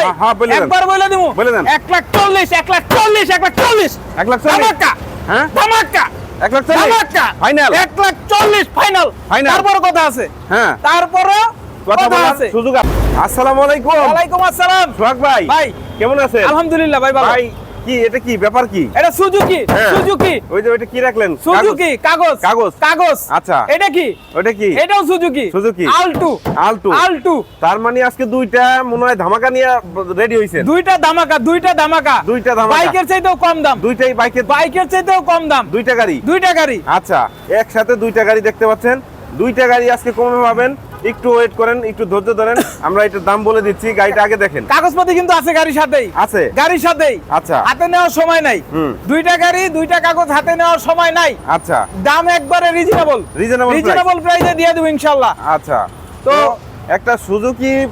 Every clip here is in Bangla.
ভাই হ্যাঁ, হ্যাঁ, বলে দেন। একবার বলে দিমু। বলে দেন। এক লাখ চল্লিশ এক লাখ চল্লিশ এক লাখ চল্লিশ। এক লাখ চল্লিশ? হ্যাঁ? ধামাকা। এক লাখ চল্লিশ? ধামাকা। এক লাখ চল্লিশ ফাইনাল? তারপরে কথা আছে। হ্যাঁ। তারপরে কথা আছে। সুযোগ আসসালামু আলাইকুম। ওয়ালাইকুম আসসালাম। সোহাগ ভাই ভাই। কেমন আছেন? আলহামদুলিল্লাহ ভাই ভাই কি? এটা কি? ব্যাপার কি? এটা সুজুকি হ্যাঁ। সুজুকি। ওই যে ওইটা কি রাখলেন? সুজুকি কাগজ। কাগজ। কাগজ। আচ্ছা। এটা কি। ওইটা কি? এটাও Suzuki. Suzuki. Alto. Alto. Alto. তার মানে আজকে দুইটা মনে হয় ধামাকা নিয়ে রেডি হইছেন দুইটা ধামাকা দুইটা ধামাকা। দুইটা ধামাকা। বাইকের চাইতেও কম দাম। দুইটাই বাইকের বাইকের চাইতেও কম দাম। দুইটা গাড়ি। দুইটা গাড়ি। আচ্ছা একসাথে দুইটা গাড়ি দেখতে পাচ্ছেন। দুইটা গাড়ি আজকে কমে পাবেন। একটু ওয়েট করেন একটু ধৈর্য ধরেন। আমরা এটার দাম বলে দিচ্ছি গাড়িটা আগে দেখেন। কাগজপাতি কিন্তু আছে গাড়ির সাথেই। আছে? গাড়ির সাথেই। আচ্ছা। হাতে নেওয়ার সময় নাই। দুইটা গাড়ি দুইটা কাগজ হাতে নেওয়ার সময় নাই। আচ্ছা। দাম একবারে রিজনেবল রিজনেবল। রিজনেবল প্রাইসে দিয়ে দেব ইনশাআল্লাহ আচ্ছা। তো- একটা সুজুকি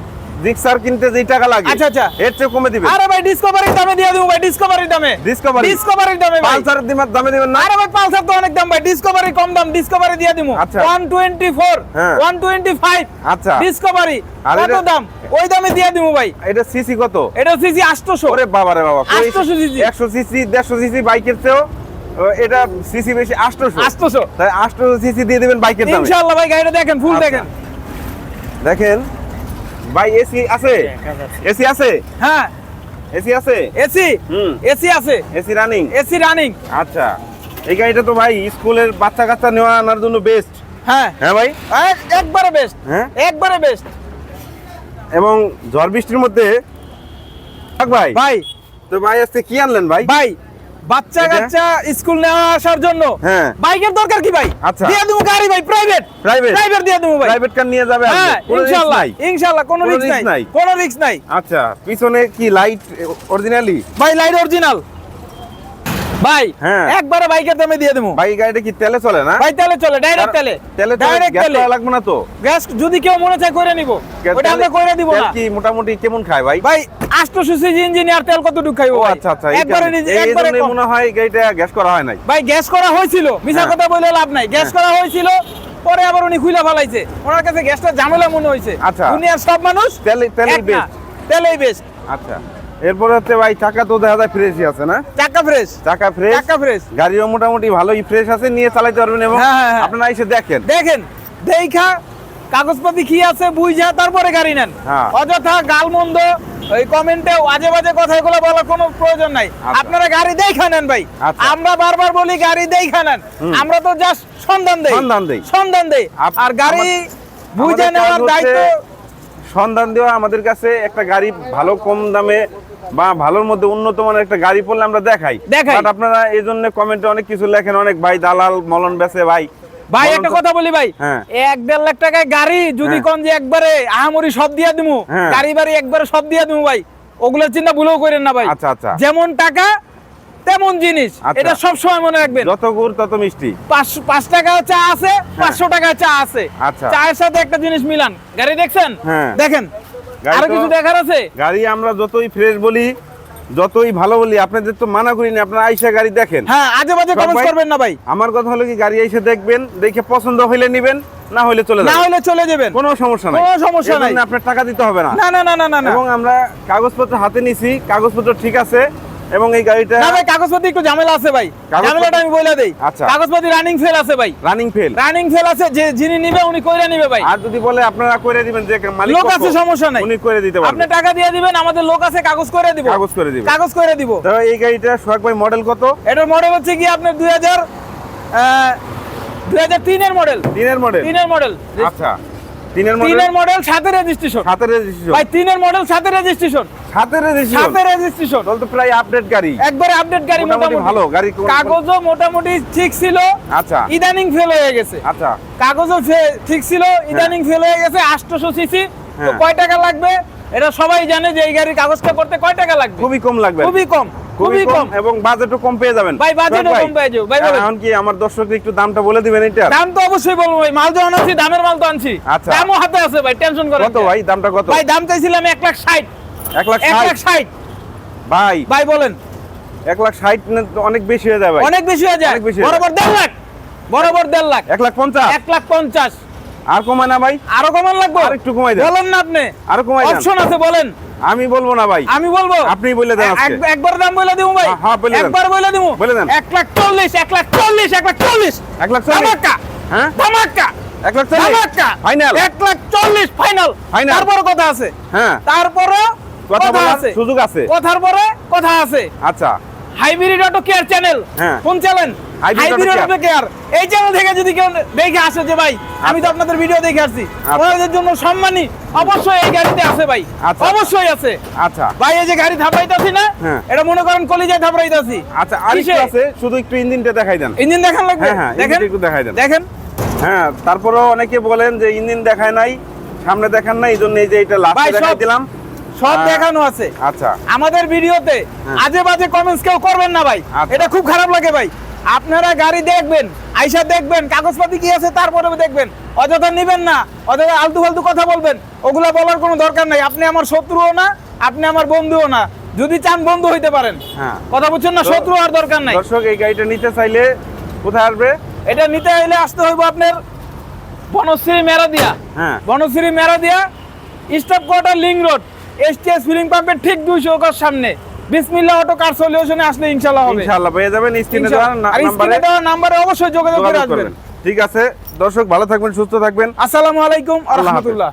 জিক্সার কিনতে যেই টাকা লাগে আচ্ছা, আচ্ছা। এর চেয়ে কমে দিবেন আরে ভাই ডিসকভারির দামে দিয়ে দেবো ভাই ডিসকভারির দামে। Discovery? ডিসকভারির দামে পালসারের দিমার দামে দিবেন না? আরে ভাই পালসার তো অনেক দাম ভাই ডিসকভারি কম দাম ডিসকভারি দিয়ে দিমু। আচ্ছা। 124 হ্যাঁ। 125 আচ্ছা। ডিসকভারি কত দাম? ওই দামে দিয়ে দিমু ভাই। এটা সিসি কত? এটা সিসি 800 ওরে বাবা রে বাবা 800 cc 100 সিসি 150 সিসি বাইকের চেয়েও এটা সিসি বেশি 800 800 তাই 800 সিসি দিয়ে দিবেন বাইকের দামে। ইনশাআল্লাহ ভাই গাড়িটা দেখেন ফুল আচ্ছা। দেখেন। দেখেন ভাই এসি আছে? এসি আছে? হ্যাঁ। এসি আছে? এসি? হুম। এসি আছে। এসি রানিং এসি রানিং আচ্ছা। এই গাড়িটা তো ভাই স্কুলের বাচ্চা কাচ্চা নেওয়া আনার জন্য বেস্ট হ্যাঁ। হ্যাঁ ভাই? এক- একবারে বেস্ট হ্যাঁ? একবারে বেস্ট এবং ঝড় বৃষ্টির মধ্যে থাক ভাই। ভাই। তো ভাই আজকে কি আনলেন ভাই? ভাই বাচ্চা কাচ্চা স্কুল নেওয়া আসার জন্য। হ্যাঁ। বাইকের দরকার কি ভাই? আচ্ছা। দিয়ে দেবো গাড়ি ভাই প্রাইভেট প্রাইভেট প্রাইভেট দিয়ে দেবো ভাই। প্রাইভেট কার নিয়ে যাবে হ্যাঁ ইনশাআল্লাহ? ইনশাআল্লাহ কোনো রিস্ক নাই। নাই? কোনো রিস্ক নাই। আচ্ছা পিছনে কি লাইট অরিজিনালি ভাই লাইট অরিজিনাল ভাই হ্যাঁ। একবারে বাইকের দামে দিয়ে দেবো। ভাই গাড়িটা কি তেলে চলে না? ভাই তেলে চলে ডাইরেক্ট তেলে। তেলে ডাইরেক্ট তেলে। লাগবে না তো। গ্যাস যদি কেউ মনে চায় করে নিব। ওটা আমরা করে দিব না। কি মোটামুটি কেমন খায় ভাই? ভাই 800 সিসি ইঞ্জিনিয়ার তেল কতটুকু খাইবো আচ্ছা আচ্ছা একবারে একবারে মনে হয় গাড়িটা গ্যাস করা হয় নাই। ভাই গ্যাস করা হয়েছিল মিছা হ্যাঁ। কথা বলে লাভ নাই। গ্যাস হ্যাঁ। করা হয়েছিল পরে আবার উনি খুলে ফেলাইছে। ওনার কাছে গ্যাসটা ঝামেলা মনে হয়েছে আচ্ছা। দুনিয়ার সব মানুষ তেলে- না। best। তেলেই বেস্ট আচ্ছা। এরপরে হচ্ছে ভাই চাকা তো দেখা যায় ফ্রেশই আছে না? চাকা ফ্রেশ চাকা ফ্রেশ চাকা ফ্রেশ গাড়িও মোটামুটি ভালোই ফ্রেশ আছে নিয়ে চালাতে পারবেন এবং হ্যাঁ, হ্যাঁ, হ্যাঁ। আপনারা এসে দেখেন। দেখেন দেখা কাগজপাতি কি আছে বুঝা তারপরে গাড়ি নেন। অযথা গালমন্দ ওই কমেন্টে আজে বাজে কথা এগুলো বলার কোনো প্রয়োজন নাই। আচ্ছা। আপনারা গাড়ি দেখা নেন ভাই। আচ্ছা। আমরা বারবার বলি গাড়ি দেখা নেন। আমরা তো জাস্ট সন্ধান দেই। সন্ধান দেই। সন্ধান দেই। আর গাড়ি বুঝে নেওয়ার দায়িত্ব সন্ধান দেওয়া আমাদের কাছে একটা গাড়ি ভালো কম দামে বা ভালোর মধ্যে উন্নত মানের একটা গাড়ি পড়লে আমরা দেখাই। বাট আপনারা এই জন্য কমেন্টে অনেক কিছু লেখেন অনেক ভাই দালাল মলন বেচে ভাই ভাই একটা কথা বলি ভাই হ্যাঁ। এক দেড় লাখ টাকায় গাড়ি যদি হ্যাঁ। কোন যে একবারে আহামরি সব দিয়ে দিমু হ্যাঁ। গাড়ি বাড়ি একবারে সব দিয়ে দিমু ভাই ওগুলোর চিন্তা ভুলেও করেন না ভাই আচ্ছা, আচ্ছা। যেমন টাকা তেমন জিনিস। আচ্ছা। এটা সব সময় মনে রাখবেন। যত গুড় তত মিষ্টি। পাঁচশো পাঁচ টাকা চা আছে পাঁচশো টাকা চা আছে। আচ্ছা। চায়ের সাথে একটা জিনিস মিলান। গাড়ি দেখছেন? হ্যাঁ। দেখেন। আরও কিছু দেখার আছে? গাড়ি আমরা যতই ফ্রেশ বলি যতই ভালো বলি আপনাদের তো মানা করি না আপনারা আইসা গাড়ি দেখেন। হ্যাঁ আজে বাজে কমেন্ট করবেন না ভাই। আমার কথা হলো কি গাড়ি এসে দেখবেন দেখে পছন্দ হইলে নিবেন না হইলে চলে না যাবেন। হলে চলে যাবেন। কোনো সমস্যা নাই। কোনো সমস্যা নাই। আপনার টাকা দিতে হবে না। না না না না না না। এবং আমরা কাগজপত্র হাতে নিছি কাগজপত্র ঠিক আছে এবং এই গাড়িটা না ভাই কাগজপাতি একটু ঝামেলা আছে ভাই। ঝামেলাটা আমি বলে দেই। আচ্ছা। কাগজপাতি রানিং ফেল আছে ভাই। রানিং ফেল রানিং ফেল আছে যে যিনি নিবে উনি কইরা নিবে ভাই। আর যদি বলে আপনারা করে দিবেন যে মালিক লোক আছে সমস্যা নাই। উনি করে দিতে আপনি টাকা দিয়ে দিবেন আমাদের লোক আছে কাগজ করে দিব। কাগজ করে দিবে কাগজ করে দিব। তো এই গাড়িটা সোহাগ ভাই মডেল কত? এটার মডেল হচ্ছে কি আপনার দুই হাজার দুই হাজার তিনের মডেল তিনের মডেল তিনের মডেল আচ্ছা। তিনের মডেল সাথে রেজিস্ট্রেশন সাথে রেজিস্ট্রেশন ভাই তিনের মডেল সাথে রেজিস্ট্রেশন সাথে রেজিস্ট্রেশন সাথে রেজিস্ট্রেশন তো প্রায় আপডেট গাড়ি। একবারে আপডেট গাড়ি মোটামুটি ভালো, গাড়ি কাগজও মোটামুটি ঠিক ছিল। আচ্ছা। ইদানিং ফেল হয়ে গেছে। আচ্ছা। কাগজও ঠিক ছিল ইদানিং ফেল হয়ে গেছে আটশোশো সিসি তো হ্যাঁ। কয় টাকা লাগবে? এটা সবাই জানে যে এই গাড়ির কাগজটা করতে কয় টাকা লাগবে? খুবই কম লাগবে। খুবই কম। খুবই কম এবং বাজেটও কম পেয়ে যাবেন। ভাই, বাজেটও কম পেয়ে যাব। ভাই, এখন কি আমার দর্শকদের একটু দামটা বলে দিবেন এটা দাম তো অবশ্যই বলব ভাই মাল যখন আনছি দামের মাল তো আনছি। আচ্ছা। দামও হাতে আছে ভাই টেনশন করেন কত ভাই দামটা কত? ভাই দাম চাইছিলাম লাখ লাখ এক ষাট লাখ ষাট? ভাই। ভাই বলেন। এক লাখ ষাট না তো অনেক বেশি হয়ে যায় ভাই। অনেক বেশি হয়ে যায়। বরাবর দেড় লাখ। বরাবর দেড় লাখ। এক লাখ পঞ্চাশ? এক লাখ পঞ্চাশ। আর কমায় না ভাই? আরও কমান লাগবে? আর একটু কমাই দেন। বলেন না আপনি। আরও কমাই দেন। অপশন আছে বলেন। আমি বলব না ভাই। আমি বলব? আপনি বলে দেন এক- একবার দাম বলে দিব ভাই। হ্যাঁ, হ্যাঁ, বলে দেন। একবার বলে দিব বলে দেন। 1 লাখ চল্লিশ এক লাখ চল্লিশ এক লাখ চল্লিশ। এক লাখ চল্লিশ? ধামাকা। হ্যাঁ? ধামাকা। এক লাখ চল্লিশ? ধামাকা। Final? এক লাখ চল্লিশ ফাইনাল ফাইনাল তারপরে কথা আছে। হ্যাঁ। তারপরে কথা বলার সুযোগ আছে। কথার পরে কথা আছে। আচ্ছা। হাইব্রিড অটো কেয়ার চ্যানেল হ্যাঁ। কোন চ্যানেল হাইব্রিড অটো কেয়ার এই চ্যানেল থেকে যদি কেউ দেখে আসে যে ভাই আমি তো আপনাদের ভিডিও দেখে আসছি। আচ্ছা। ওনাদের জন্য সম্মানী অবশ্যই এই গাড়িতে আছে ভাই। আচ্ছা। অবশ্যই আছে। আচ্ছা। ভাই এই যে গাড়ি থাপড়াইতাছি না হ্যাঁ। এটা মনে করেন কলিজায় থাপড়াইতাছি। আচ্ছা আর আছে শুধু একটু ইঞ্জিনটা দেখাই দেন। ইঞ্জিন দেখান লাগবে? হ্যাঁ, হ্যাঁ, দেখেন। একটু দেখাই দেন। দেখেন। হ্যাঁ তারপরেও অনেকে বলেন যে ইঞ্জিন দেখায় নাই সামনে দেখান নাই এই জন্য এই যে এটা লাস্টে দেখাই দিলাম। সব দেখানো আছে। আচ্ছা। আমাদের ভিডিওতে হ্যাঁ। আজে বাজে কমেন্টস কেউ করবেন না ভাই। আচ্ছা। এটা খুব খারাপ লাগে ভাই। আপনারা গাড়ি দেখবেন আইসা দেখবেন কাগজপাতি কি আছে তারপরে দেখবেন। অযথা নিবেন না অযথা আলতু ফালতু কথা বলবেন। ওগুলা বলার কোনো দরকার নাই। আপনি আমার শত্রুও না আপনি আমার বন্ধুও না। যদি চান বন্ধু হইতে পারেন। হ্যাঁ। কথা বলছেন না শত্রু আর দরকার নাই। দর্শক এই গাড়িটা নিতে চাইলে কোথায় আসবে? এটা নিতে হলে আসতে হইব আপনার বনশ্রী মেরা দিয়া হ্যাঁ। বনশ্রী মেরা দিয়া stop quarter link road STS filling পাম্পের ঠিক দুইশো গজ সামনে। বিসমিল্লাহ অটো কার সলিউশনে আসলে ইনশাল্লাহ হবে। ইনশাআল্লাহ পেয়ে যাবেন স্ক্রিনে দেওয়া। নাম্বারে। দেওয়া নাম্বারে অবশ্যই যোগাযোগ করে আসবেন। ঠিক আছে দর্শক ভালো থাকবেন সুস্থ থাকবেন। আসসালামু আলাইকুম। রহমতুল্লাহ